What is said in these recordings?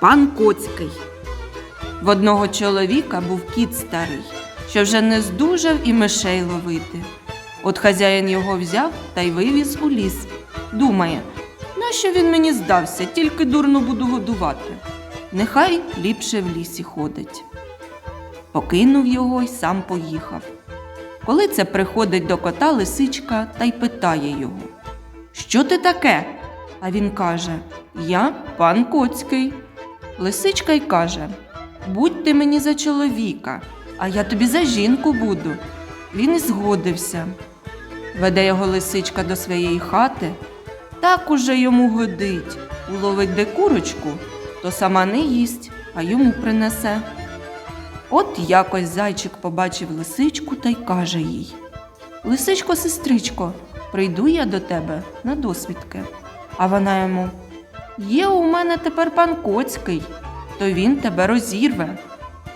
Пан Коцький. В одного чоловіка був кіт старий, що вже не здужав і мишей ловити. От хазяїн його взяв та й вивіз у ліс. Думає, нащо він мені здався, тільки дурно буду годувати. Нехай ліпше в лісі ходить. Покинув його й сам поїхав. Коли це приходить до кота лисичка та й питає його, що ти таке? А він каже: Я пан Коцький. Лисичка й каже: Будь ти мені за чоловіка, а я тобі за жінку буду. Він і згодився. Веде його лисичка до своєї хати, так уже йому годить. Уловить де курочку, то сама не їсть, а йому принесе. От якось зайчик побачив лисичку та й каже їй: Лисичко, сестричко, прийду я до тебе на досвідки. А вона йому: Є у мене тепер пан Коцький, то він тебе розірве.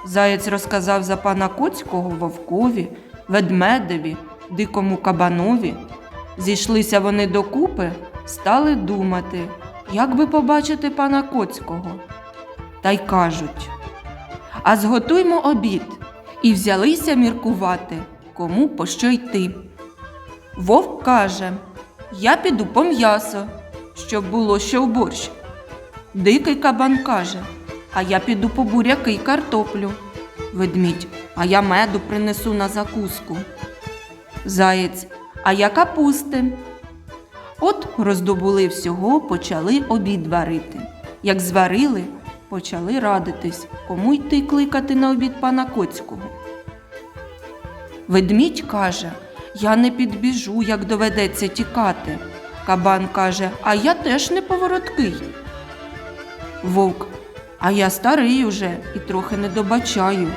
Заєць розказав за пана Коцького вовкові, ведмедеві, дикому кабанові. Зійшлися вони докупи, стали думати, як би побачити пана Коцького. Та й кажуть: А зготуймо обід і взялися міркувати, кому по що йти. Вовк каже: Я піду по м'ясо, щоб було що в борщ. Дикий кабан каже, а я піду по буряки й картоплю. Ведмідь, а я меду принесу на закуску. Заєць, а я капусти. От роздобули всього, почали обід варити. Як зварили, почали радитись, кому йти кликати на обід пана Коцького. Ведмідь каже, я не підбіжу, як доведеться тікати. Кабан каже, а я теж не повороткий. Вовк, а я старий уже і трохи не добачаю.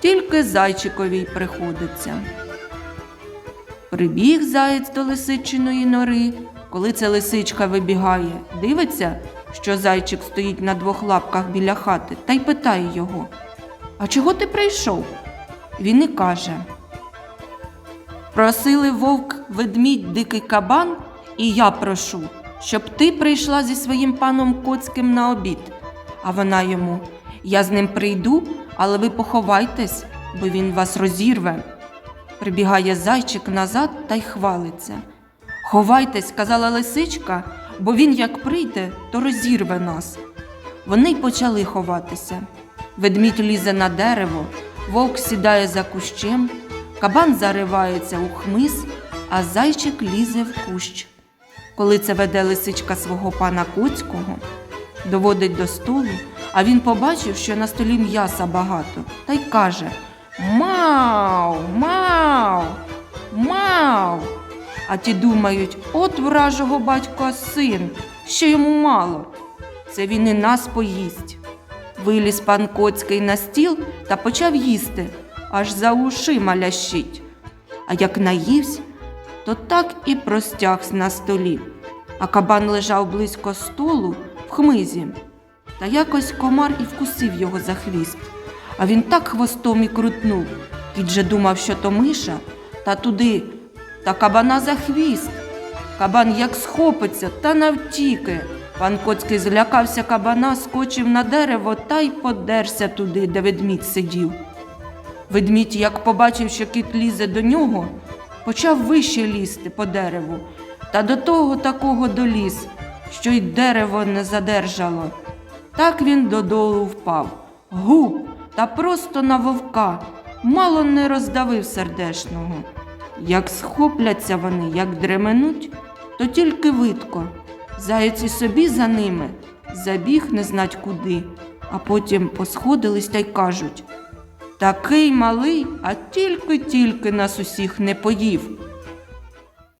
Тільки зайчикові й приходиться. Прибіг заєць до лисичиної нори. Коли ця лисичка вибігає, дивиться, що зайчик стоїть на двох лапках біля хати, та й питає його: А чого ти прийшов? Він і каже: Просили вовк, ведмідь, дикий кабан, і я прошу, щоб ти прийшла зі своїм паном Коцьким на обід. А вона йому: Я з ним прийду, але ви поховайтесь, бо він вас розірве. Прибігає зайчик назад та й хвалиться. Ховайтесь, сказала лисичка, бо він як прийде, то розірве нас. Вони й почали ховатися. Ведмідь лізе на дерево, вовк сідає за кущем, кабан заривається у хмиз, а зайчик лізе в кущ. Коли це веде лисичка свого пана Коцького, доводить до столу, а він побачив, що на столі м'яса багато, та й каже Мау, мау, мау. А ті думають, от вражого батька син, що йому мало. Це він і нас поїсть. Виліз пан Коцький на стіл та почав їсти, аж за ушима лящить. А як наївсь, то так і простягся на столі. А кабан лежав близько столу в хмизі. Та якось комар і вкусив його за хвіст. А він так хвостом і крутнув. Кіт же думав, що то миша, та туди, та кабана за хвіст. Кабан як схопиться та навтіки. Пан Коцький злякався кабана, скочив на дерево та й подерся туди, де ведмідь сидів. Ведмідь, як побачив, що кіт лізе до нього, почав вище лізти по дереву, та до того такого доліз, що й дерево не задержало. Так він додолу впав. Гу! Та просто на вовка, мало не роздавив сердешного. Як схопляться вони, як дременуть, то тільки видко. Заєць і собі за ними забіг не знать куди, а потім посходились та й кажуть Такий малий, а тільки-тільки нас усіх не поїв.